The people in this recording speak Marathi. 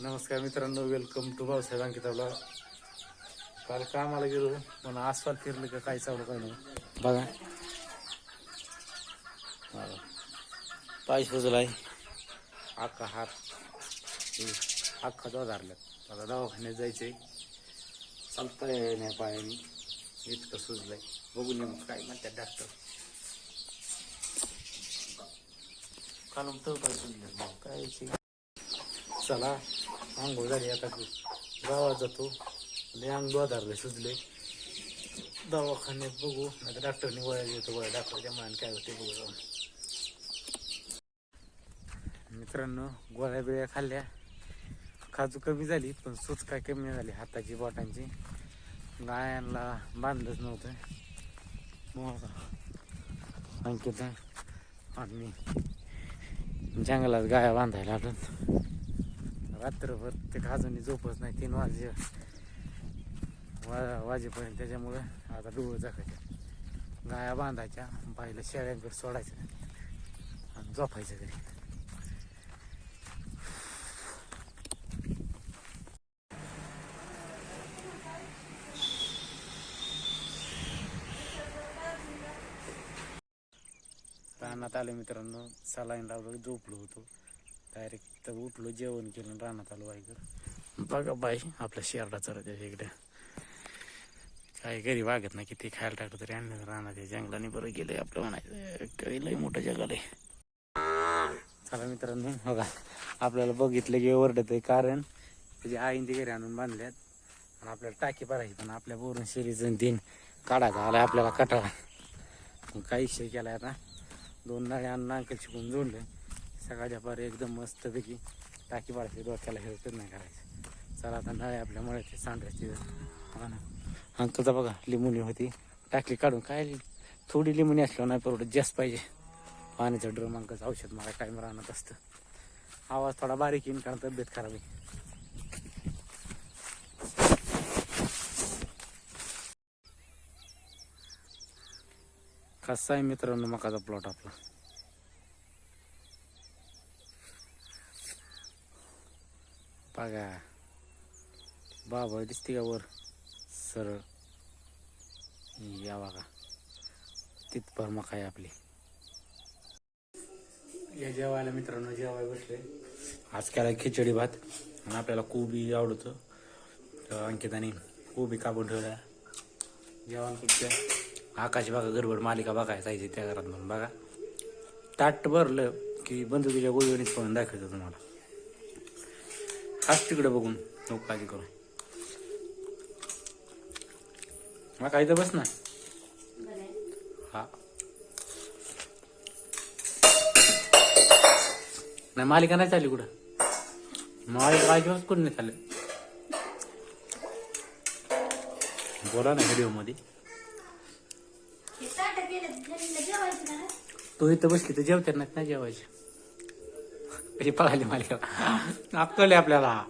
नमस्कार मित्रांनो वेलकम टू भाऊसाहेब अंकिताला काल कामाला गेलो पण आसपास फिरलं का काय चालू काय नाही. बघा. पाय सुजला आहे अख्खा हात हे, अख्खा दवा धरल्यात. आता दवाखान्यात जायचंय. चालता नाही पायाने. इतकं सुजलंय. बघू नेमकं काय म्हणतात डॉक्टर कालून तर काय सुजलं मग काय चला. आंघोळ झाली आता गावात जातो. लय अंग धरले सुजले. दवाखान्यात बघू. नाही डॉक्टरने गोळ्या देतो गोळ्या डॉक्टरच्या मान काय होते बघू जाऊन. मित्रांनो गोळ्या बिळ्या खाल्ल्या. खाजू कमी झाली पण सूच काय कमी नाही झाली? हाताची बोटांची. गायांना बांधलंच नव्हतं. मग आणखी आणि जंगलात गाया बांधायला आलो रात्रभर ते खाजणी झोपच नाही तीन वाजे वा वाजेपर्यंत त्याच्यामुळं आता डोळ जागायचे गाया बांधायच्या बाईला शेळ्यांकडे सोडायचं आणि झोपायचं घरी. रानात आलो मित्रांनो सलाईन लावलं झोपलो होतो. डायरेक्ट तर उठलो जेवण केलं रानात आलो बाईकर बघा बाई आपल्या शेरडा आहे इकडे काय घरी वागत नाही किती खायला टाकलं तरी आणलं रानात आहे जंगलाने बरं गेलंय आपलं म्हणायचं. लय मोठं जंगल आहे चला मित्रांनो बघा आपल्याला बघितलं की ओरडत आहे कारण त्याची आईन ते घरी आणून बांधल्यात. आणि आपल्याला टाकी भरायची पण आपल्या बोरून शिरीचं तीन काढायचा आलाय आपल्याला कटाळा. काही विषय केलाय आता. दोन नळे आणून अंकल शिकून जोडले सकाळच्या पार एकदम मस्तपैकी टाकी पाडायची डोक्याला हेळतच नाही करायचं. चला आता नळे आपल्या मळ्याचे सांडायची अंकलचा बघा लिंबुनी होती. टाकली काढून. काय थोडी लिंबुनी असल्यावर नाही परवडत जास्त पाहिजे. पाण्याचा ड्रम अंकलचं औषध मला टाईम राहणार असतं. आवाज थोडा बारीक येईन कारण तब्येत खराब आहे. कसा आहे मित्रांनो मकाचा प्लॉट आपला? बघा. बाबा दिसते का वर? सरळ. या बघा. तिथपर मका आहे आपली? या जेवायला मित्रांनो जेवाय बसले आज केला खिचडी भात. आणि आपल्याला कोबी आवडतं. अंकिताने कोबी कापून ठेवल्या. जेवण कुठच्या आकाश बघा गडबड मालिका बघायला जायची त्या घरात म्हणून बघा. ताट भरलं की बंदुकीच्या गोळीवणीच पण दाखवतो तुम्हाला. खास तिकडे बघून नको काळजी करू मग काही तर बस ना. हा. नाही मालिका नाही चालली कुठं? मालिका पाहिजे कुठं नाही चालले? बोला ना व्हिडिओमध्ये. तू इथं बसली तर जेवतात ना जेवायचे. कशी पळाली मालिका अक्कल आहे आपल्याला.